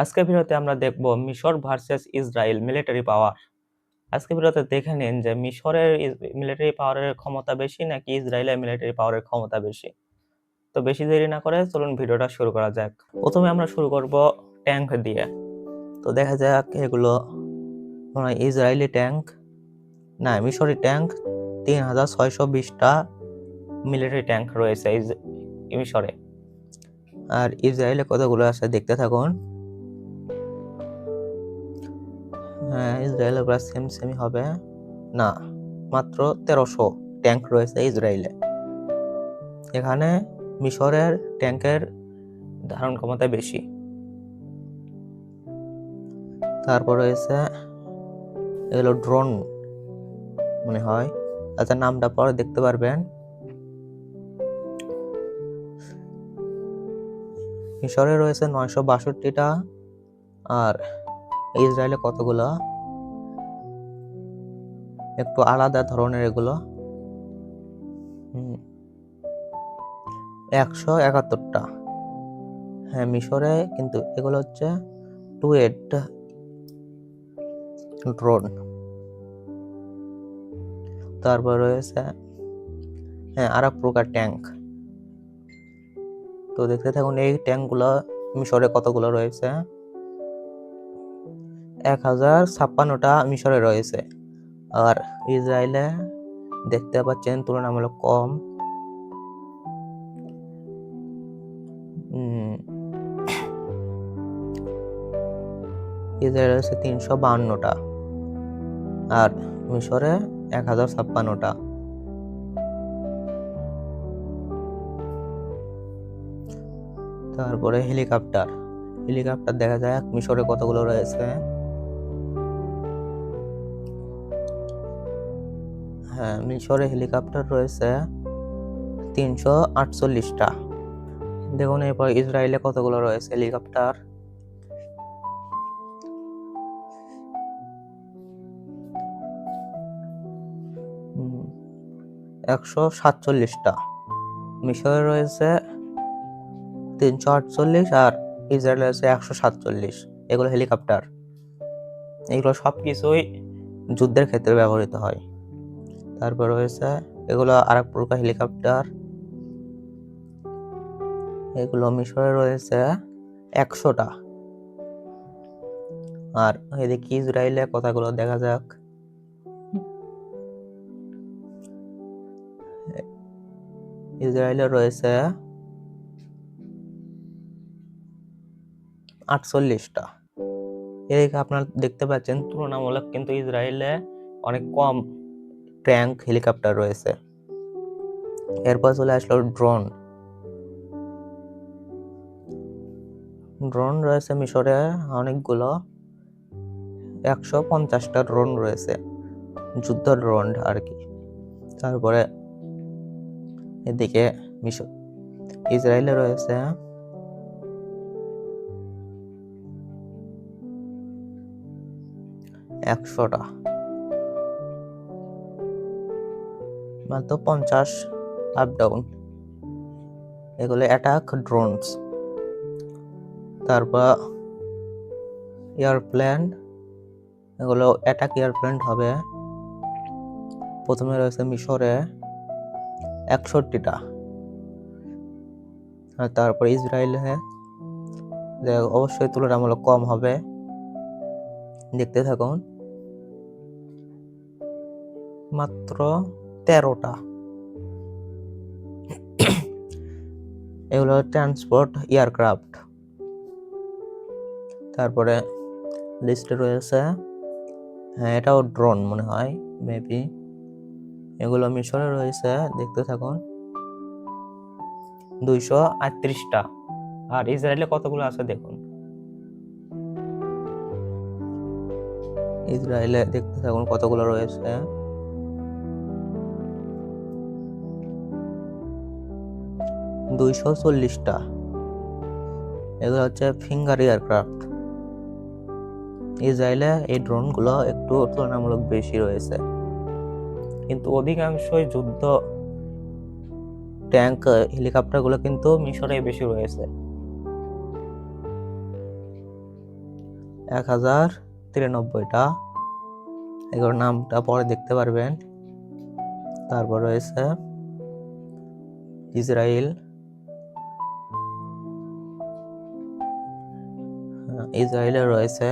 আজকের ভিডিওতে আমরা দেখব মিশর ভার্সেস ইসরায়েল মিলিটারি পাওয়ার। আজকের ভিডিওতে দেখে নিন যে মিশরের মিলিটারি পাওয়ারের ক্ষমতা বেশি নাকি ইসরায়েলের মিলিটারি পাওয়ারের ক্ষমতা বেশি? তো বেশি দেরি না করে চলুন ভিডিওটা শুরু করা যাক। প্রথমে আমরা শুরু করব ট্যাঙ্ক দিয়ে। তো দেখা যাক এগুলো ইসরায়েলি ট্যাঙ্ক। না, মিশরি ট্যাঙ্ক, তিন হাজার ছয়শো বিশটা মিলিটারি ট্যাঙ্ক রয়েছে মিশরে। আর ইসরায়েলে কতগুলো আছে দেখতে থাকুন। ইসরায়েলের প্রায় সেম সেমই হবে। না, মাত্র তেরোশো ট্যাঙ্ক রয়েছে ইসরায়েলে এখানে মিশরের ট্যাঙ্কের ধারণ ক্ষমতা বেশি। তারপর রয়েছে, এগুলো ড্রোন মনে হয়। আচ্ছা নামটা পরে দেখতে পারবেন। মিশরে রয়েছে নয়শো বাষট্টিটা আর ইসরায়েলে কতগুলো? একটু আলাদা ধরনের এগুলো। একশো একাত্তরটা। হ্যাঁ মিশরে কিন্তু এগুলো হচ্ছে টু এইট ড্রোন। তারপর রয়েছে হ্যাঁ আর এক প্রকার ট্যাঙ্ক। তো দেখতে থাকুন, এই ট্যাঙ্কগুলো মিশরে কতগুলো রয়েছে? এক হাজার ছাপ্পান্নটা মিশরে রয়েছে। আর ইসরায়েলে দেখতে পাচ্ছেন তুলনামূলক কম। ইসরায়েলে রয়েছে তিনশো বাহান্নটা। আর মিশরে এক হাজার ছাপ্পান্নটা। তারপরে হেলিকপ্টার। হেলিকপ্টার দেখা যায় মিশরে কতগুলো রয়েছে। মিশরে হেলিকপ্টার রয়েছে তিনশো আটচল্লিশটা। দেখুন, এরপর ইসরায়েলে কতগুলো রয়েছে হেলিকপ্টার? একশো সাতচল্লিশটা। মিশরে রয়েছে তিনশো আটচল্লিশ আর ইসরায়েলে রয়েছে একশো সাতচল্লিশ। এগুলো হেলিকপ্টার। এগুলো সব কিছুই যুদ্ধের ক্ষেত্রে ব্যবহৃত হয়। তারপর রয়েছে এগুলো আর এক প্রকার হেলিকপ্টার এগুলো মিশরে রয়েছে একশোটা। আর এদিকে ইসরায়েলে কথাগুলো দেখা যাক। ইসরায়েলে রয়েছে আটচল্লিশটা। এদিকে আপনারা দেখতে পাচ্ছেন তুলনামূলক কিন্তু ইসরায়েলে অনেক কম। ট্যাঙ্ক, হেলিকপ্টার রয়েছে। এরপর চলে আসলো ড্রোন। ড্রোন রয়েছে মিশরে অনেকগুলো। একশো পঞ্চাশটা ড্রোন রয়েছে, যুদ্ধ ড্রোন আর কি। তারপরে এদিকে মিশর, ইসরায়েলে রয়েছে। একশোটা। মাত্র পঞ্চাশ আপ ডাউন এগুলো অ্যাটাক ড্রোনস তারপর এয়ারপ্লেন এগুলো অ্যাটাক এয়ারপ্লেন হবে। প্রথমে রয়েছে মিশরে একষট্টিটা। আর তারপর ইসরায়েলে অবশ্যই তুলনামূলক কম হবে। দেখতে থাকুন। মাত্র তেরোটা। এগুলো ট্রান্সপোর্ট এয়ারক্রাফট তারপরে লিস্টে রয়েছে হ্যাঁ এটাও ড্রোন মনে হয় মেবি এগুলো মিশরে রয়েছে, দেখতে থাকুন। দুইশো আটত্রিশটা। আর ইসরায়েলে কতগুলো আছে দেখুন। ইসরায়েলে দেখতে থাকুন কতগুলো রয়েছে। দুইশো চল্লিশটা। এগুলো হচ্ছে ফিঙ্গার এয়ারক্রাফট ইসরায়েলে এই ড্রোনগুলো একটু তুলনামূলক বেশি রয়েছে। কিন্তু অধিকাংশই যুদ্ধ ট্যাঙ্ক, হেলিকপ্টারগুলো কিন্তু মিশরে বেশি রয়েছে। এক হাজার তিরানব্বইটা। এগুলোর নামটা পরে দেখতে পারবেন। তারপর রয়েছে ইসরায়েল ইসরায়েলে রয়েছে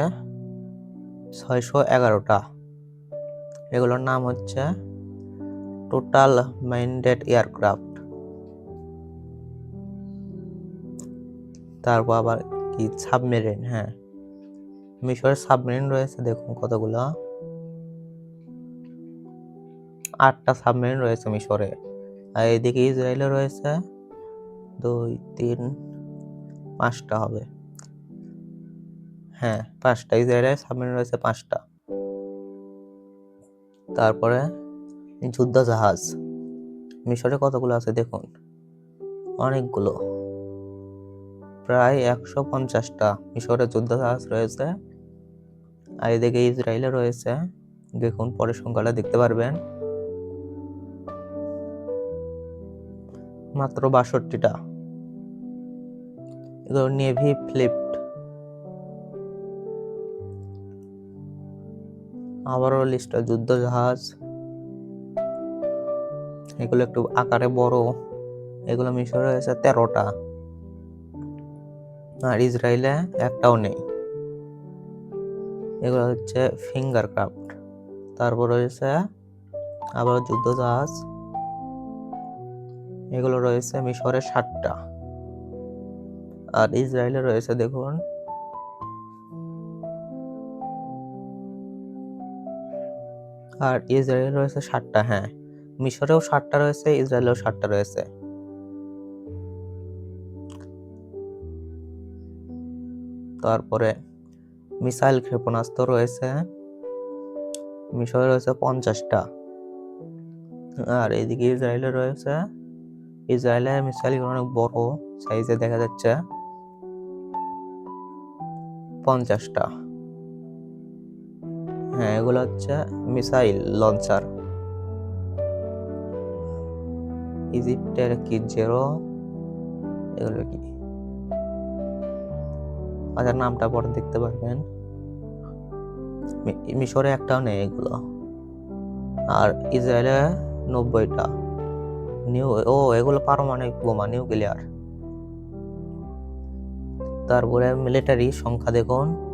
ছয়শো এগারোটা। এগুলোর নাম হচ্ছে টোটাল মাইন্ডেড এয়ারক্রাফট তারপর আবার কি? সাবমেরিন হ্যাঁ। মিশরের সাবমেরিন রয়েছে, দেখুন কতগুলো। আটটা সাবমেরিন রয়েছে মিশরে। আর এদিকে ইসরায়েলে রয়েছে দুই, তিন, পাঁচটা হবে। হ্যাঁ পাঁচটা। ইসরায়েলের সাবমেরিন রয়েছে পাঁচটা। তারপরে যুদ্ধ জাহাজ। মিশরে কতগুলো আছে দেখুন? অনেকগুলো। প্রায় একশো পঞ্চাশটা মিশরে যুদ্ধ জাহাজ রয়েছে। আর এদিকে ইসরায়েলে রয়েছে। দেখুন, পরের সংখ্যাটা দেখতে পারবেন। মাত্র বাষট্টিটা। এগুলো নেভি ফ্লিপ্ট আবারও লিস্টটা যুদ্ধ জাহাজ। এগুলো একটু আকারে বড়। এগুলো মিশরে রয়েছে তেরোটা। আর ইসরায়েলে একটাও নেই। এগুলো হচ্ছে ফিঙ্গার ক্রাফট তারপর রয়েছে আবার যুদ্ধ জাহাজ। এগুলো রয়েছে মিশরে ষাটটা। আর ইসরায়েলে রয়েছে দেখুন আর ইসরায়েলে রয়েছে ষাটটা হ্যাঁ। মিশরেও ষাটটা রয়েছে, ইসরায়েলেও ষাটটা রয়েছে। তারপরে মিসাইল ক্ষেপণাস্ত্র রয়েছে। মিশরে রয়েছে পঞ্চাশটা। আর এদিকে ইসরায়েলে রয়েছে। ইসরায়েলে মিসাইল অনেক বড় সাইজে দেখা যাচ্ছে। পঞ্চাশটা। হ্যাঁ এগুলো হচ্ছে মিসাইল লঞ্চার। ইজিপ্টের কি জেরো? এগুলো কি? আচ্ছা নামটা পরে দেখতে পারবেন। মিশরে একটাও নেই এগুলো। আর ইসরায়েলে নব্বইটা। নিউ, ও, এগুলো পারমাণবিক বোমা, নিউক্লিয়ার। তারপরে মিলিটারি সংখ্যা দেখুন।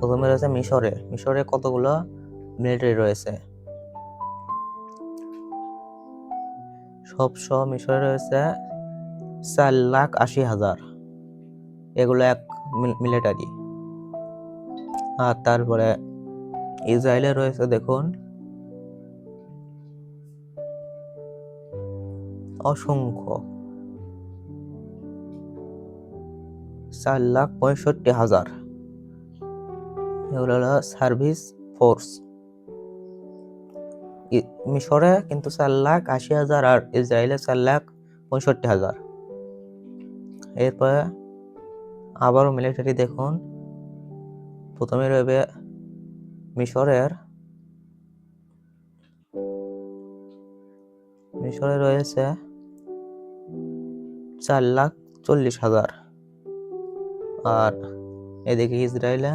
প্রথমে রয়েছে মিশরে। মিশরে কতগুলো মিলিটারি রয়েছে? সব মিশরে রয়েছে চার লাখ আশি হাজার। এগুলো এক মিলিটারি আর তারপরে ইসরায়েলে রয়েছে দেখুন, অসংখ্য। চার লাখ পঁয়ষট্টি হাজার। এগুলো হলো সার্ভিস ফোর্স। মিশরে কিন্তু চার লাখ আশি হাজার আর ইসরায়েলে চার লাখ পঁয়ষট্টি হাজার। এরপরে আবারও মিলিটারি দেখুন। প্রথমে রয়েছে মিশরের, মিশরে রয়েছে চার লাখ চল্লিশ হাজার। আর এদিকে ইসরায়েলে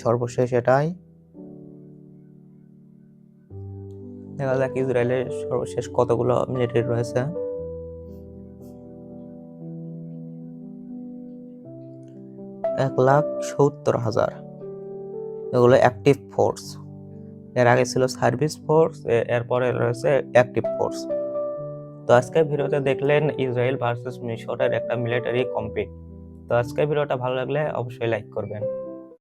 সর্বশেষ এটাই। দেখা যাক ইসরায়েলের সর্বশেষ কতগুলো মিলিটারি রয়েছে। এক লাখ সত্তর হাজার। এগুলো অ্যাক্টিভ ফোর্স এর আগে ছিল সার্ভিস ফোর্স এরপরে রয়েছে অ্যাক্টিভ ফোর্স তো আজকের ভিডিওতে দেখলেন ইসরায়েল ভার্সেস মিশরের একটা মিলিটারি কম্পিট তো আজকের ভিডিওটা ভালো লাগলে অবশ্যই লাইক করবেন।